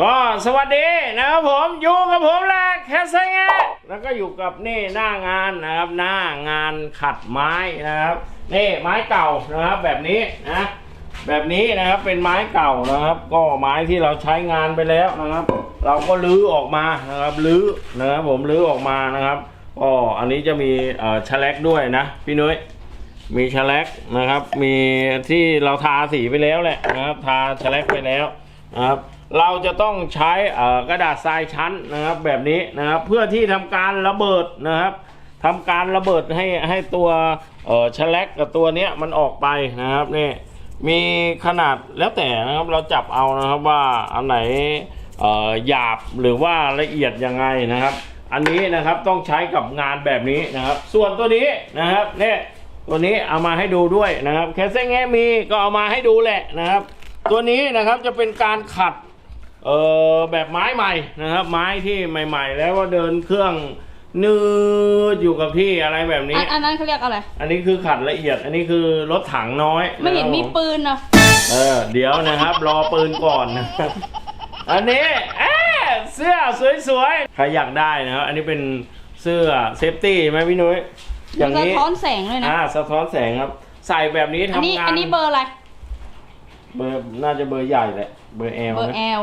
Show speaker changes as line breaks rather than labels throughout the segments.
ก็สวัสดีนะครับผมอยู่กับผมแหละแคสเงะแล้วก็อยู่กับนี่หน้างานนะครับ หน้างานขัดไม้นะครับนี่ไม้เก่านะครับแบบนี้นะแบบนี้นะครับเป็นไม้เก่านะครับ ก็ไม้ที่เราใช้งานไปแล้วนะครับ เราก็ลื้อออกมานะครับลื้อนะครับผมลื้อออกมานะครับก็อันนี้จะมีเอ่อชะแลกด้วยนะพี่นุ้ยมีชะแลกนะครับ มีที่เราทาสีไปแล้วแหละนะครับ ทาชะแลกไปแล้วนะครับ เราจะต้องใช้กระดาษทรายชั้นนะครับแบบนี้นะครับเพื่อที่ทำการระเบิดนะครับทำการระเบิดให้ให้ตัวเออชะแลกกับตัวเนี้ยมันออกไปนะครับนี่มีขนาดแล้วแต่นะครับเราจับเอานะครับว่าอันไหนเออหยาบหรือว่าละเอียดยังไงนะครับ อันนี้นะครับต้องใช้กับงานแบบนี้นะครับ ส่วนตัวนี้นะครับเนี่ยตัวนี้เอามาให้ดูด้วยนะครับแคสเซ่แงมีก็เอามาให้ดูแหละนะครับ ตัวนี้นะครับจะเป็นการขัด เอ่อแบบไม้ใหม่นะครับ ไม้ที่ใหม่ ๆ แล้วก็เดินเครื่องนืดอยู่กับที่อะไรแบบนี้
อันอันนั้นเขาเรียกอะไร
อันนี้คือขัดละเอียด อันนี้คือรถถังน้อย
ไม่เห็นมีะ
ครับผ
ปืนอะ
เออ เดี๋ยวนะครับ รอปืนก่อนนะครับอันนี้เอ๊ะเสื้อสวยๆ ใครอยากได้นะครับ อันนี้เป็นเสื้อเซฟตี้ไหมพี่นุ้ยอ
มั
ย่านง
สะ
นี้
ท้อนแสงเลยนะ
อ่า สะท้อนแสงครับ ใส่แบบนี้
อันนี้
ทำงาน
อันนี้เบอร์อะไร
เบอร์น่าจะเบอร์ใหญ่แหละ เบอร์แอล
เบอร์
นะ
แอล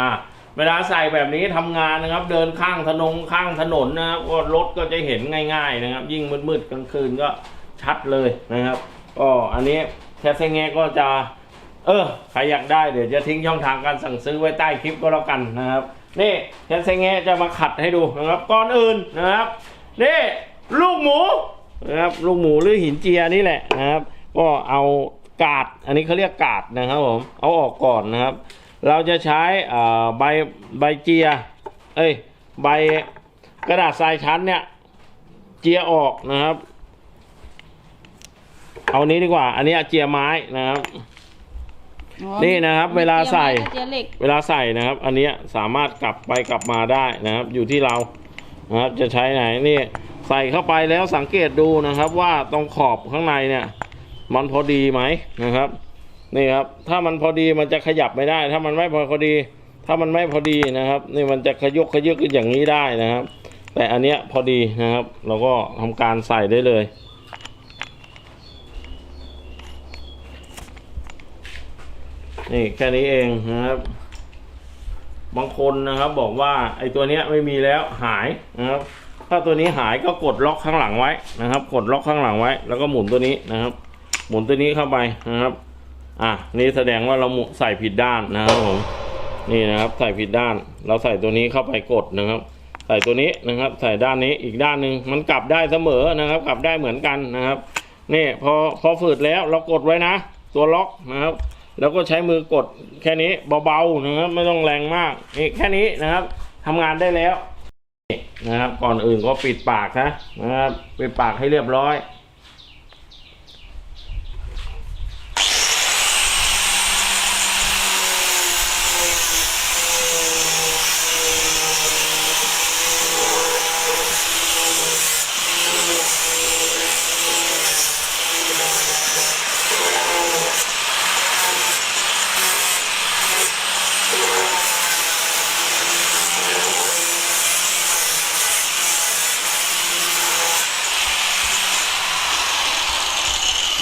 อ่าเวลาใส่แบบนี้ทำงานนะครับ เดินข้างถนนข้างถนนนะครับรถก็จะเห็นง่ายๆนะครับ ยิ่งมืดๆกลางคืนก็ชัดเลยนะครับก็อันนี้แคสเซงแงก็จะ เออใครอยากได้เดี๋ยวจะทิ้งช่องทางการสั่งซื้อไว้ใต้คลิปก็แล้วกันนะครับนี่แคสเซงแงจะมาขัดให้ดูนะครับก่อนอื่นนะครับนี่ลูกหมูนะครับลูกหมูหรือหินเจียนี่แหละนะครับ ก็เอากาด อันนี้เขาเรียกกาดนะครับผมเอาออกก่อนนะครับ เราจะใช้เอ่อใบใบเจีย เอ้ยใบกระดาษทรายชั้นเนี่ย เจียออกนะครับ เอานี้ดีกว่า อันนี้เจียไม้นะครับ
อ๋อ
นี่นะครับ เวลาใส่
เจียเหล็ก
เวลาใส่นะครับ อันเนี้ยสามารถกลับไปกลับมาได้นะครับ อยู่ที่เรานะครับจะใช้ไหนนี่ใส่เข้าไปแล้วสังเกตดูนะครับ ว่าตรงขอบข้างในเนี่ย มันพอดีไหมนะครับ นี่ครับ ถ้ามันพอดีมันจะขยับไม่ได้ ถ้ามันไม่พอดี ถ้ามันไม่พอดีนะครับ นี่มันจะขยกขยึกอย่างนี้ได้นะครับ แต่อันเนี้ยพอดีนะครับ เราก็ทำการใส่ได้เลยนี่แค่นี้เองนะครับ บางคนนะครับบอกว่าไอ้ตัวเนี้ยไม่มีแล้วหายนะครับ ถ้าตัวนี้หายก็กดล็อกข้างหลังไว้นะครับ กดล็อกข้างหลังไว้ แล้วก็หมุนตัวนี้นะครับ หมุนตัวนี้เข้าไปนะครับ อะนี่แสดงว่าเราใส่ผิดด้านนะครับผมนี่นะครับใส่ผิดด้าน เราใส่ตัวนี้เข้าไปกดนะครับ ใส่ตัวนี้นะครับ ใส่ด้านนี้อีกด้านหนึ่งมันกลับได้เสมอนะครับ กลับได้เหมือนกันนะครับนี่พอพอฝืดแล้วเรากดไว้นะ ตัวล็อกนะครับแล้วก็ใช้มือกดแค่นี้เบาๆนะครับไม่ต้องแรงมากนี่แค่นี้นะครับทำงานได้แล้วนี่นะครับ ก่อนอื่นก็ปิดปากนะนะครับปิดปากให้เรียบร้อย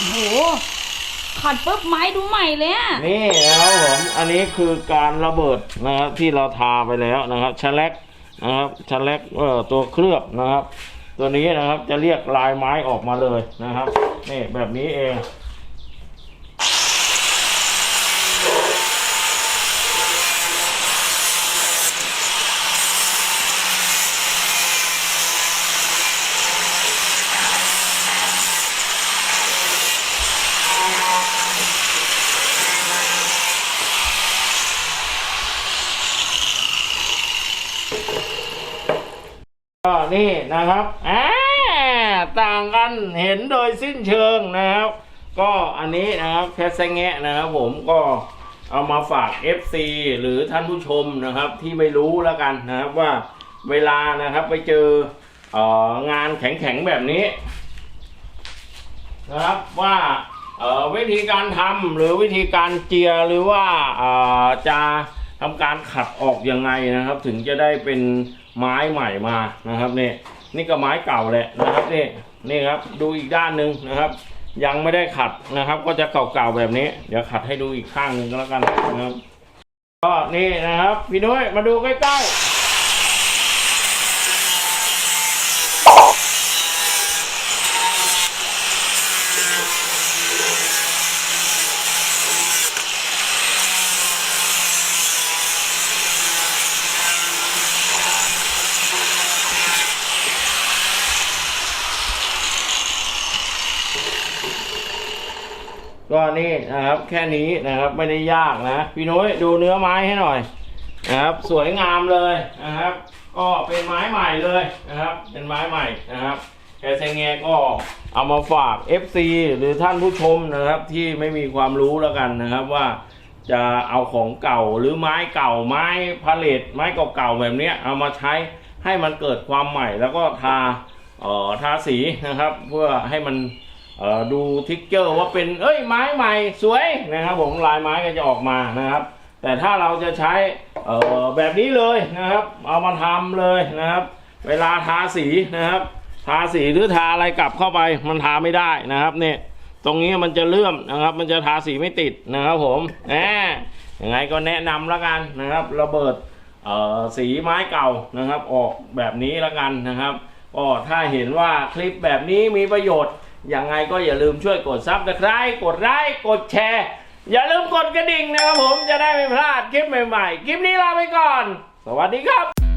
โอ้โห ขัดปุ๊บไม้ดูใหม่เลยอะ
นี่นะครับผม อันนี้คือการระเบิดนะครับที่เราทาไปแล้วนะครับชะแลกนะครับชะแลกเอ่อตัวเคลือบนะครับ ตัวนี้นะครับจะเรียกลายไม้ออกมาเลยนะครับนี่แบบนี้เอง นะครับอ่าต่างกันเห็นโดยสิ้นเชิงนะครับ ก็อันนี้นะครับแคสแงะนะครับผมก็เอามาฝาก FC หรือท่านผู้ชมนะครับที่ไม่รู้แล้วกันนะครับว่าเวลานะครับไปเจออองานแข็งๆแบบนี้นะครับว่าวิธีการทำหรือวิธีการเจียหรือว่าจะทำการขัดออกยังไงนะครับ ถึงจะได้เป็นไม้ใหม่มานะครับเนี่ย นี่ก็ไม้เก่าแหละนะครับนี่นี่ครับดูอีกด้านหนึ่งนะครับ ยังไม่ได้ขัดนะครับ ก็จะเก่าๆแบบนี้ เดี๋ยวขัดให้ดูอีกข้างหนึ่งก็แล้วกันนะครับก็นี่นะครับพี่นุ้ยมาดูใกล้ๆ ก็นี่นะครับแค่นี้นะครับไม่ได้ยากนะ พี่นุ้ยดูเนื้อไม้ให้หน่อยนะครับสวยงามเลยนะครับ ก็เป็นไม้ใหม่เลยนะครับ เป็นไม้ใหม่นะครับแคเซงแงก็เอามาฝาก FC หรือท่านผู้ชมนะครับที่ไม่มีความรู้แล้วกันนะครับว่าจะเอาของเก่าหรือไม้เก่าไม้พาเลตไม้เก่าๆแบบนี้เอามาใช้ให้มันเกิดความใหม่แล้วก็ทาเอ่อทาสีนะครับ เพื่อให้มัน ดูทิกเจอร์ว่าเป็นเอ้ยไม้ใหม่สวยนะครับผมลายไม้ก็จะออกมานะครับ แต่ถ้าเราจะใช้แบบนี้เลยนะครับ เอามาทำเลยนะครับ เวลาทาสีนะครับ ทาสีหรือทาอะไรกลับเข้าไปมันทาไม่ได้นะครับเนี่ยตรงนี้มันจะเลื่อมนะครับ มันจะทาสีไม่ติดนะครับผมแหมยังไงก็แนะนำแล้วกันนะครับ ระเบิดสีไม้เก่านะครับ ออกแบบนี้แล้วกันนะครับก็ถ้าเห็นว่าคลิปแบบนี้มีประโยชน์ ยังไงก็อย่าลืมช่วยกดซับสไครต์กดไลค์กดแชร์ อย่าลืมกดกระดิ่งนะครับผมจะได้ไม่พลาดคลิปใหม่ๆ คลิปนี้ลาไปก่อน สวัสดีครับ